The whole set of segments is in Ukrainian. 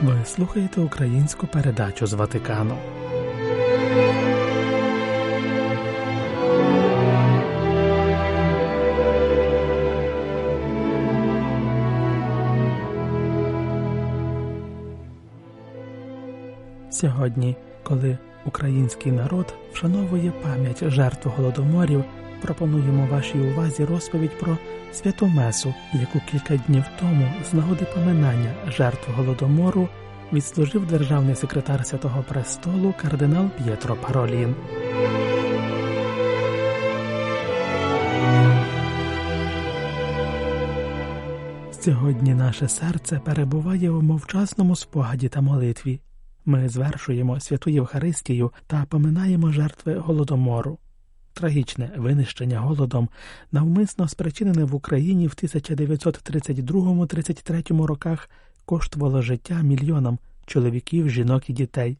Ви слухаєте українську передачу з Ватикану. Сьогодні, коли український народ вшановує пам'ять жертв голодоморів, пропонуємо вашій увазі розповідь про святу Месу, яку кілька днів тому з нагоди поминання жертв голодомору відслужив державний секретар Святого Престолу кардинал П'єтро Паролін. Сьогодні наше серце перебуває у мовчасному спогаді та молитві. Ми звершуємо святу Євхаристію та поминаємо жертви голодомору. Трагічне винищення голодом навмисно спричинене в Україні в 1932-33 роках коштувало життя мільйонам чоловіків, жінок і дітей.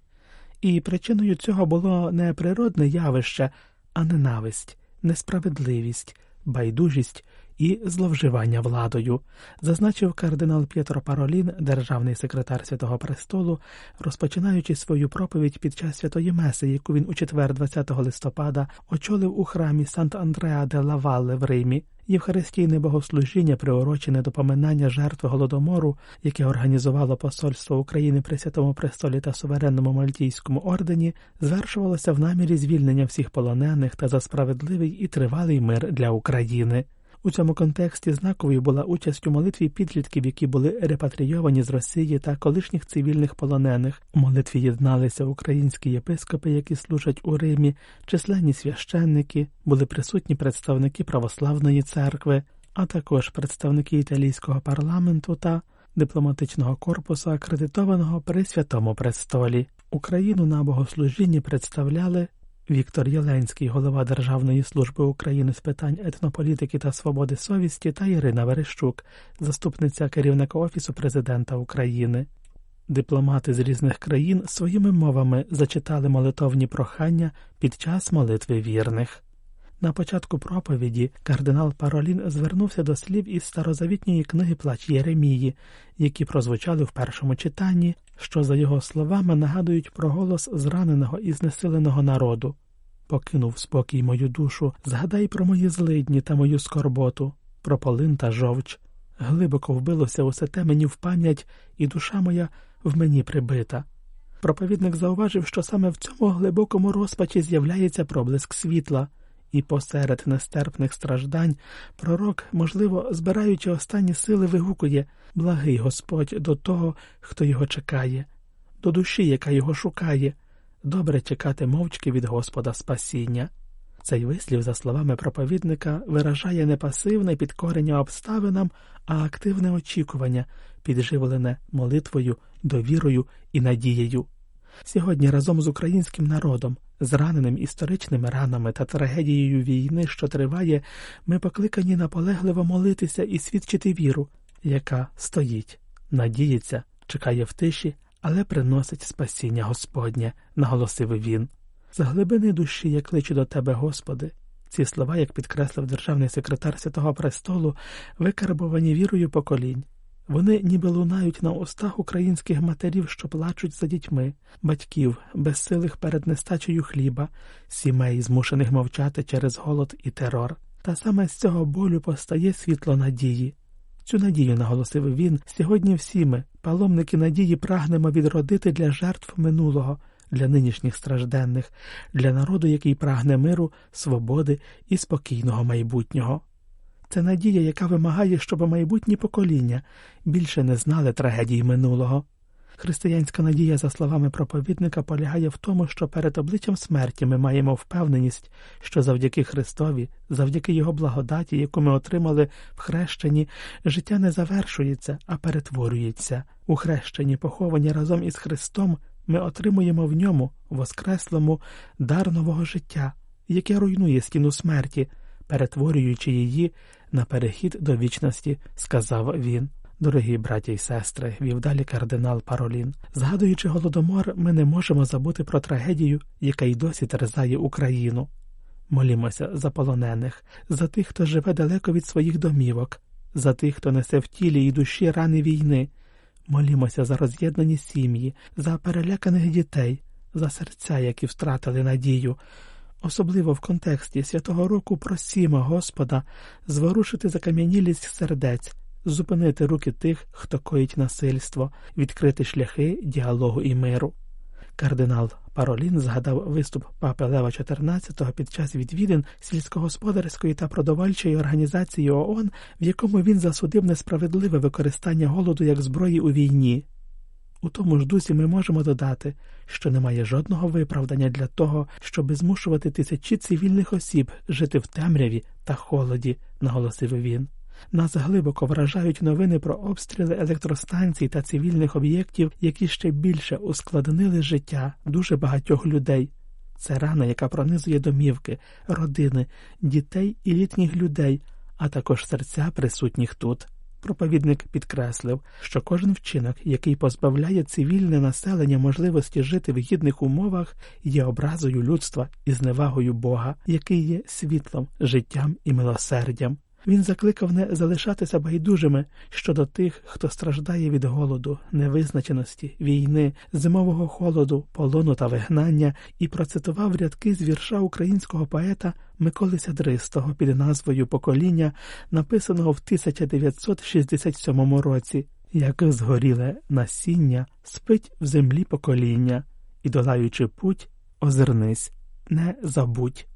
І причиною цього було не природне явище, а ненависть, несправедливість, байдужість і зловживання владою, зазначив кардинал П'єтро Паролін, державний секретар Святого Престолу, розпочинаючи свою проповідь під час святої Меси, яку він у четвер, 20 листопада, очолив у храмі Сант Андреа де Лавалле в Римі. Євхаристійне богослужіння, приурочене до поминання жертв голодомору, яке організувало посольство України при Святому Престолі та суверенному Мальтійському ордені, звершувалося в намірі звільнення всіх полонених та за справедливий і тривалий мир для України. У цьому контексті знаковою була участь у молитві підлітків, які були репатрійовані з Росії та колишніх цивільних полонених. У молитві єдналися українські єпископи, які служать у Римі, численні священники, були присутні представники православної церкви, а також представники італійського парламенту та дипломатичного корпусу, акредитованого при святому престолі. Україну на богослужінні представляли Віктор Єленський, голова Державної служби України з питань етнополітики та свободи совісті, та Ірина Верещук, заступниця керівника Офісу президента України. Дипломати з різних країн своїми мовами зачитали молитовні прохання під час молитви вірних. На початку проповіді кардинал Паролін звернувся до слів із старозавітньої книги Плач Єремії, які прозвучали в першому читанні, що, за його словами, нагадують про голос зраненого і знесиленого народу. Покинув спокій мою душу, згадай про мої злидні та мою скорботу, про полин та жовч. Глибоко вбилося усе те мені в пам'ять, і душа моя в мені прибита. Проповідник зауважив, що саме в цьому глибокому розпачі з'являється проблиск світла і посеред нестерпних страждань пророк, можливо, збираючи останні сили, вигукує благий Господь до того, хто його чекає, до душі, яка його шукає, добре чекати мовчки від Господа спасіння. Цей вислів, за словами проповідника, виражає не пасивне підкорення обставинам, а активне очікування, підживлене молитвою, довірою і надією. Сьогодні разом з українським народом Зраненим історичними ранами та трагедією війни, що триває, ми покликані наполегливо молитися і свідчити віру, яка стоїть, надіється, чекає в тиші, але приносить спасіння Господнє, наголосив він. З глибини душі я кличу до тебе, Господи. Ці слова, як підкреслив державний секретар Святого Престолу, викарбовані вірою поколінь. Вони ніби лунають на устах українських матерів, що плачуть за дітьми, батьків, безсилих перед нестачею хліба, сімей, змушених мовчати через голод і терор. Та саме з цього болю постає світло надії. Цю надію, наголосив він, сьогодні всі ми, паломники надії, прагнемо відродити для жертв минулого, для нинішніх стражденних, для народу, який прагне миру, свободи і спокійного майбутнього. Це надія, яка вимагає, щоб майбутні покоління більше не знали трагедії минулого. Християнська надія, за словами проповідника, полягає в тому, що перед обличчям смерті ми маємо впевненість, що завдяки Христові, завдяки Його благодаті, яку ми отримали в хрещенні, життя не завершується, а перетворюється. У хрещенні, поховані разом із Христом, ми отримуємо в ньому, воскреслому, дар нового життя, яке руйнує стіну смерті, перетворюючи її на перехід до вічності, сказав він. Дорогі браті й сестри, вів далі кардинал Паролін. Згадуючи голодомор, ми не можемо забути про трагедію, яка й досі терзає Україну. Молімося за полонених, за тих, хто живе далеко від своїх домівок, за тих, хто несе в тілі і душі рани війни. Молімося за роз'єднані сім'ї, за переляканих дітей, за серця, які втратили надію. Особливо в контексті святого року просімо Господа зворушити закам'янілість сердець, зупинити руки тих, хто коїть насильство, відкрити шляхи діалогу і миру. Кардинал Паролін згадав виступ папи Лева XIV під час відвідин сільськогосподарської та продовольчої організації ООН, в якому він засудив несправедливе використання голоду як зброї у війні. У тому ж дусі ми можемо додати, що немає жодного виправдання для того, щоби змушувати тисячі цивільних осіб жити в темряві та холоді, наголосив він. Нас глибоко вражають новини про обстріли електростанцій та цивільних об'єктів, які ще більше ускладнили життя дуже багатьох людей. Це рана, яка пронизує домівки, родини, дітей і літніх людей, а також серця присутніх тут. Проповідник підкреслив, що кожен вчинок, який позбавляє цивільне населення можливості жити в гідних умовах, є образою людства і зневагою Бога, який є світлом, життям і милосердям. Він закликав не залишатися байдужими щодо тих, хто страждає від голоду, невизначеності, війни, зимового холоду, полону та вигнання, і процитував рядки з вірша українського поета Миколи Сядристого під назвою Покоління, написаного в 1967 році, як згоріле насіння спить в землі покоління, і, долаючи путь, озирнись, не забудь.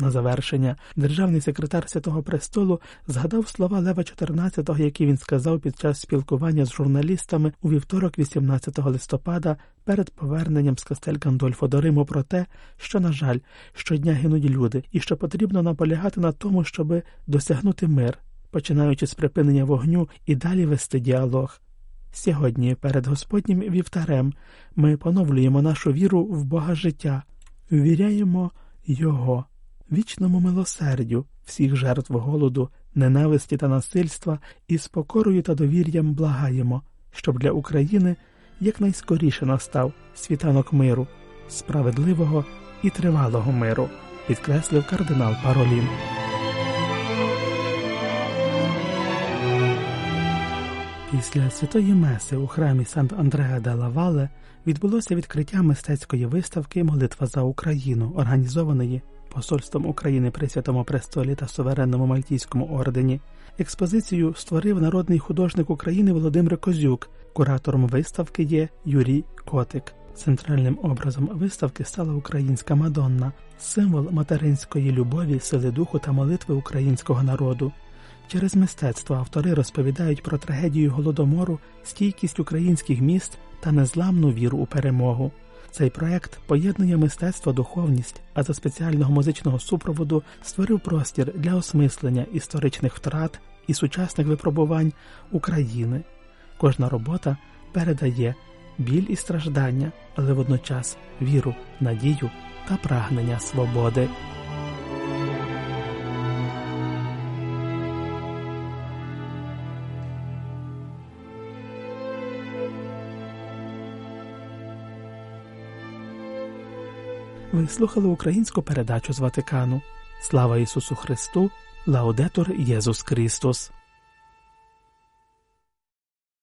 На завершення. Державний секретар Святого Престолу згадав слова Лева XIV, які він сказав під час спілкування з журналістами у вівторок, 18 листопада, перед поверненням з Кастель Гандольфо до Риму про те, що, на жаль, щодня гинуть люди, і що потрібно наполягати на тому, щоби досягнути мир, починаючи з припинення вогню і далі вести діалог. Сьогодні, перед Господнім вівтарем, ми поновлюємо нашу віру в Бога життя, ввіряємо Його вічному милосердю всіх жертв голоду, ненависті та насильства і з покорою та довір'ям благаємо, щоб для України якнайскоріше настав світанок миру, справедливого і тривалого миру, підкреслив кардинал Паролін. Після святої Меси у храмі Сант Андреа де Лавале відбулося відкриття мистецької виставки Молитва за Україну, організованої посольством України при Святому Престолі та Суверенному Мальтійському ордені. Експозицію створив народний художник України Володимир Козюк. Куратором виставки є Юрій Котик. Центральним образом виставки стала українська Мадонна, символ материнської любові, сили духу та молитви українського народу. Через мистецтво автори розповідають про трагедію голодомору, стійкість українських міст та незламну віру у перемогу. Цей проект поєднує мистецтво, духовність, а за спеціального музичного супроводу створив простір для осмислення історичних втрат і сучасних випробувань України. Кожна робота передає біль і страждання, але водночас віру, надію та прагнення свободи. Ви слухали українську передачу з Ватикану. Слава Ісусу Христу! Лаудетор Єсус Христос!